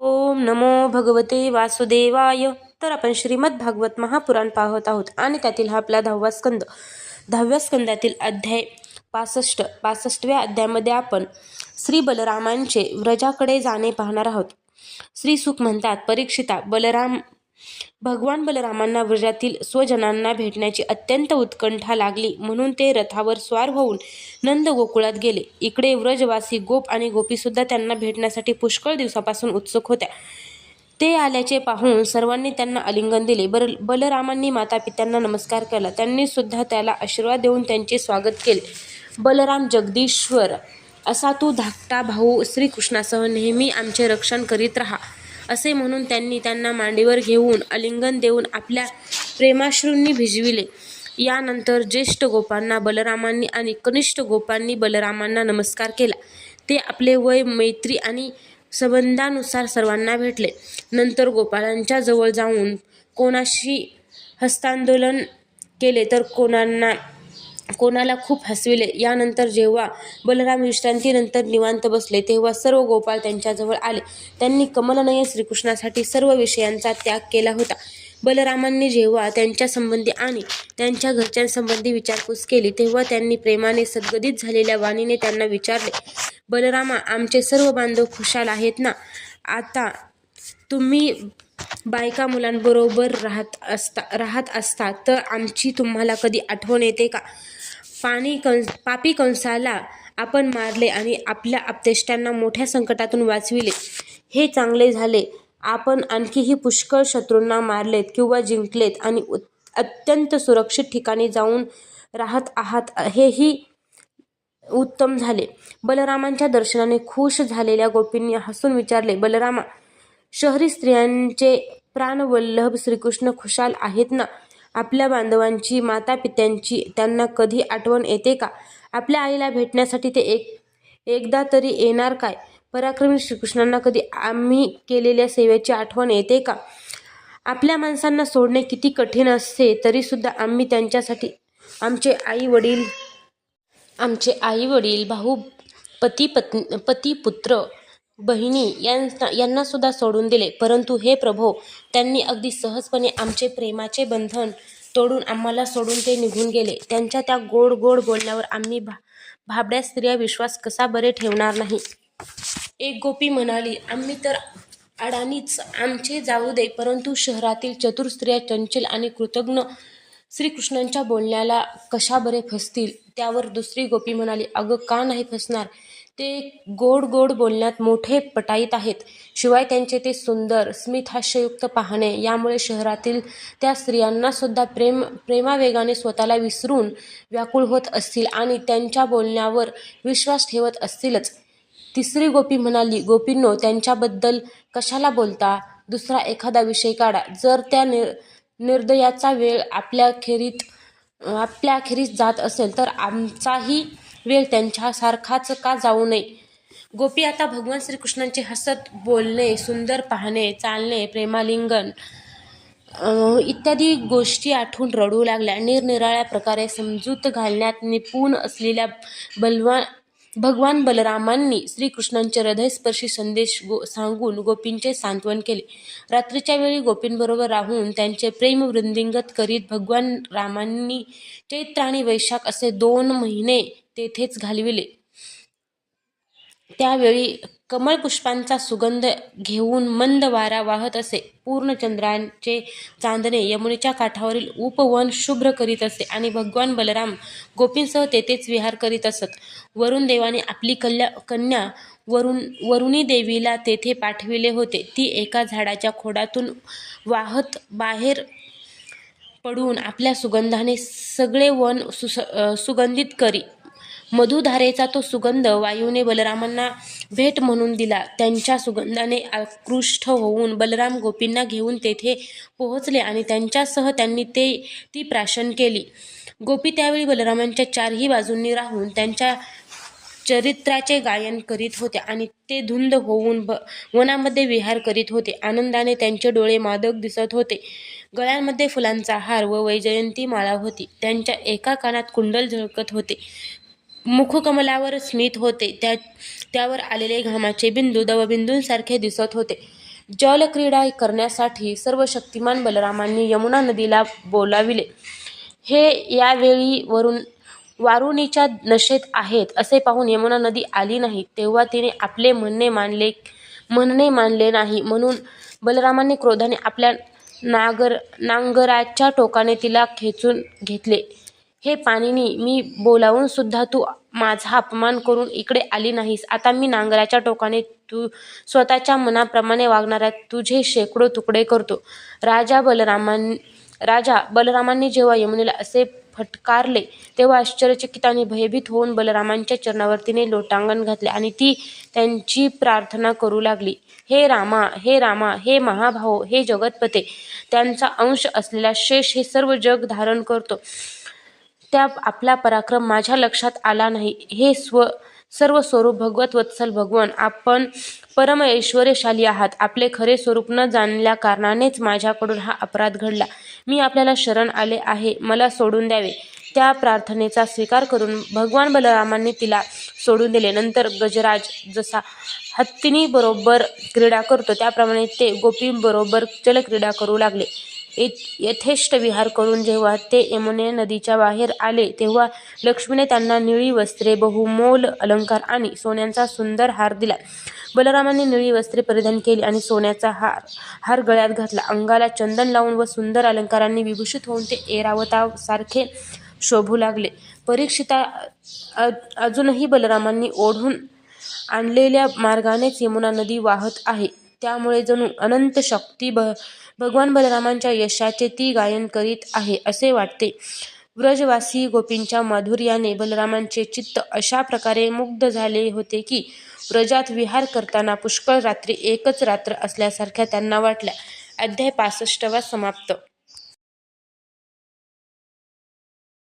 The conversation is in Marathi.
ओम नमो भगवते वासुदेवाय. तर आपण श्रीमद भागवत महापुराण पाहत आहोत आणि त्यातील हा आपला दहावा स्कंद. दहाव्या स्कंदातील अध्याय पासष्ट पासष्टव्या अध्यायामध्ये आपण श्री बलरामांचे व्रजाकडे जाणे पाहणार आहोत. श्री सुख म्हणतात परीक्षिता बलराम भगवान बलरामांना व्रजातील स्वजनांना भेटण्याची अत्यंत उत्कंठा लागली. म्हणून ते रथावर स्वार होऊन नंद गोकुळात गेले. इकडे व्रजवासी गोप आणि गोपीसुद्धा त्यांना भेटण्यासाठी पुष्कळ दिवसापासून उत्सुक होत्या. ते आल्याचे पाहून सर्वांनी त्यांना आलिंगन दिले. बर बलरामांनी माता पित्यांना नमस्कार केला. त्यांनी सुद्धा त्याला आशीर्वाद देऊन त्यांचे स्वागत केले. बलराम जगदीश्वर असा तू धाकटा भाऊ श्रीकृष्णासह नेहमी आमचे रक्षण करीत राहा. असे म्हणून त्यांनी त्यांना मांडीवर घेऊन आलिंगन देऊन आपल्या प्रेमाश्रूंनी भिजविले. यानंतर ज्येष्ठ गोपांना बलरामांनी आणि कनिष्ठ गोपांनी बलरामांना नमस्कार केला. ते आपले वय मैत्री आणि संबंधानुसार सर्वांना भेटले. नंतर गोपालांच्या जवळ जाऊन कोणाशी हस्तांदोलन केले तर कोणांना कोणाला खूप हसविले. यानंतर जेव्हा बलराम विश्रांतीनंतर निवांत बसले तेव्हा सर्व गोपाळ त्यांच्याजवळ आले. त्यांनी कमलनय श्रीकृष्णासाठी सर्व विषयांचा त्याग केला होता. बलरामांनी जेव्हा त्यांच्या संबंधी आणि त्यांच्या घरच्यांसंबंधी विचारपूस केली तेव्हा त्यांनी प्रेमाने सद्गदित झालेल्या वाणीने त्यांना विचारले बलरामा आमचे सर्व बांधव खुशाल आहेत ना? आता तुम्ही बायका मुलांबरोबर राहत असता राहत असता तर आमची तुम्हाला कधी आठवण येते का? पाणी कंस पापी कंसाला आपण मारले आणि आपल्या आपतेष्टांना मोठ्या संकटातून वाचविले. हे चांगले झाले. आपण आणखीही पुष्कळ शत्रूंना मारलेत किंवा जिंकलेत आणि अत्यंत सुरक्षित ठिकाणी जाऊन राहत आहात. हेही उत्तम झाले. बलरामांच्या दर्शनाने खुश झालेल्या गोपींनी हसून विचारले बलरामा शहरी स्त्रियांचे प्राणवल्लभ श्रीकृष्ण खुशाल आहेत ना? आपल्या बांधवांची मातापित्यांची त्यांना कधी आठवण येते का? आपल्या आईला भेटण्यासाठी ते एक एकदा तरी येणार काय? पराक्रमी श्रीकृष्णांना कधी आम्ही केलेल्या सेवेची आठवण येते का? आपल्या माणसांना सोडणे किती कठीण असते तरीसुद्धा आम्ही त्यांच्यासाठी आमचे आई वडील आमचे आई वडील भाऊ पती पत्नी पती पुत्र बहिणी यांना यांना सुद्धा सोडून दिले. परंतु हे प्रभो त्यांनी अगदी सहजपणे आमचे प्रेमाचे बंधन तोडून आम्हाला सोडून ते निघून गेले. त्यांच्या त्या गोड गोड बोलण्यावर आम्ही भा भाबड्या स्त्रिया विश्वास कसा बरे ठेवणार नाही? एक गोपी म्हणाली आम्ही तर अडाणीच आमचे जाऊ दे. परंतु शहरातील चतुर स्त्रिया चंचल आणि कृतज्ञ श्रीकृष्णांच्या बोलण्याला कशा बरे फसतील? त्यावर दुसरी गोपी म्हणाली अगं का नाही फसणार? ते गोड गोड बोलण्यात मोठे पटाईत आहेत. शिवाय त्यांचे ते सुंदर स्मितहास्ययुक्त पाहणे यामुळे शहरातील त्या स्त्रियांना सुद्धा प्रेम प्रेमावेगाने स्वतःला विसरून व्याकुळ होत असतील आणि त्यांच्या बोलण्यावर विश्वास ठेवत असतीलच. तिसरी गोपी म्हणाली गोपींनो त्यांच्याबद्दल कशाला बोलता? दुसरा एखादा विषय काढा. जर त्या निर निर्दयाचा वेळ आपल्या खेरीत आपल्या अखेरीस जात असेल तर आमचाही वेळ त्यांच्यासारखाच का जाऊ नये? गोपी आता भगवान श्रीकृष्णांचे हसत बोलणे सुंदर पाहणे चालणे प्रेमालिंगन इत्यादी गोष्टी आठवून रडू लागल्या. निरनिराळ्या प्रकारे समजूत घालण्यात निपुण असलेल्या बलवान भगवान बलरामांनी श्रीकृष्णांचे हृदयस्पर्शी संदेश गो सांगून गोपींचे सांत्वन केले. रात्रीच्या वेळी गोपींबरोबर राहून त्यांचे प्रेम वृंदिंगत करीत भगवान रामांनी चैत्र आणि वैशाख असे दोन महिने तेथेच घालविले. त्यावेळी कमळपुष्पांचा सुगंध घेऊन मंद वारा वाहत असे. पूर्णचंद्रांचे चांदणे यमुनेच्या काठावरील उपवन शुभ्र करीत असे आणि भगवान बलराम गोपींसह तेथेच विहार करीत असत. वरुण देवाने आपली कल्या कन्या वरुण वरुणी देवीला तेथे पाठविले होते. ती एका झाडाच्या खोडातून वाहत बाहेर पडून आपल्या सुगंधाने सगळे वन सुस सुगंधित करी मधुधारेचा तो सुगंध वायूने बलरामांना भेट म्हणून दिला. त्यांच्या सुगंधाने आकृष्ट होऊन बलराम गोपींना घेऊन तेथे पोहोचले आणि त्यांच्यासह त्यांनी ते ती प्राशन केली. गोपी त्यावेळी बलरामांच्या चारही बाजूंनी राहून त्यांच्या चरित्राचे गायन करीत होते आणि ते धुंद होऊन ब वनामध्ये विहार करीत होते. आनंदाने त्यांचे डोळे मादक दिसत होते. गळ्यांमध्ये फुलांचा हार व वैजयंती माळा होती. त्यांच्या एका कानात कुंडल झळकत होते. मुखकमलावर स्मित होते. त्या त्यावर आलेले घामाचे बिंदू दवबिंदूंसारखे दिसत होते. जलक्रीडा करण्यासाठी सर्व शक्तिमान बलरामांनी यमुना नदीला बोलाविले. हे यावेळी वरून वारुणीच्या नशेत आहेत असे पाहून यमुना नदी आली नाही. तेव्हा तिने आपले म्हणणे मानले म्हणणे मानले नाही. म्हणून बलरामांनी क्रोधाने आपल्या नागर नांगराच्या टोकाने तिला खेचून घेतले. हे पाणिनी मी बोलावून सुद्धा तू माझा अपमान करून इकडे आली नाहीस. आता मी नांगराच्या टोकाने तू स्वतःच्या मनाप्रमाणे वागणाऱ्या तुझे शेकडो तुकडे करतो. राजा बलरामां राजा बलरामांनी जेव्हा यमुनेला असे फटकारले तेव्हा आश्चर्यचकित आणि भयभीत होऊन बलरामांच्या चरणावर तिने लोटांगण घातले आणि ती त्यांची प्रार्थना करू लागली. हे रामा हे रामा हे महाभाऊ हे जगतपते त्यांचा अंश असलेला शेष हे सर्व जग धारण करतो. त्या आपला पराक्रम माझ्या लक्षात आला नाही. हे स्व सर्व स्वरूप भगवत वत्सल भगवान आपण परम ऐश्वर्यशाली आहात. आपले खरे स्वरूप न जाणल्या कारणानेच माझ्याकडून हा अपराध घडला. मी आपल्याला शरण आले आहे. मला सोडून द्यावे. त्या प्रार्थनेचा स्वीकार करून भगवान बलरामांनी तिला सोडून दिले. नंतर गजराज जसा हत्तींबरोबर क्रीडा करतो त्याप्रमाणे ते गोपींबरोबर जलक्रीडा करू लागले. यथेष्ट विहार करून जेव्हा ते यमुने नदीच्या बाहेर आले तेव्हा लक्ष्मीने त्यांना निळी वस्त्रे बहुमोल अलंकार आणि सोन्यांचा सुंदर हार दिला. बलरामांनी निळी वस्त्रे परिधान केली आणि सोन्याचा हार हार गळ्यात घातला. अंगाला चंदन लावून व सुंदर अलंकारांनी विभूषित होऊन ते ऐरावतासारखे शोभू लागले. परीक्षिता अजूनही बलरामांनी ओढून आणलेल्या मार्गानेच यमुना नदी वाहत आहे. त्यामुळे जणू अनंत शक्ती भ भगवान बलरामांच्या यशाचे ती गायन करीत आहे असे वाटते. व्रजवासी गोपींच्या माधुर्याने बलरामांचे चित्त अशा प्रकारे मुग्ध झाले होते की व्रजात विहार करताना पुष्कळ रात्री एकच रात्र असल्यासारख्या त्यांना वाटल्या. अध्याय पासष्टवा समाप्त.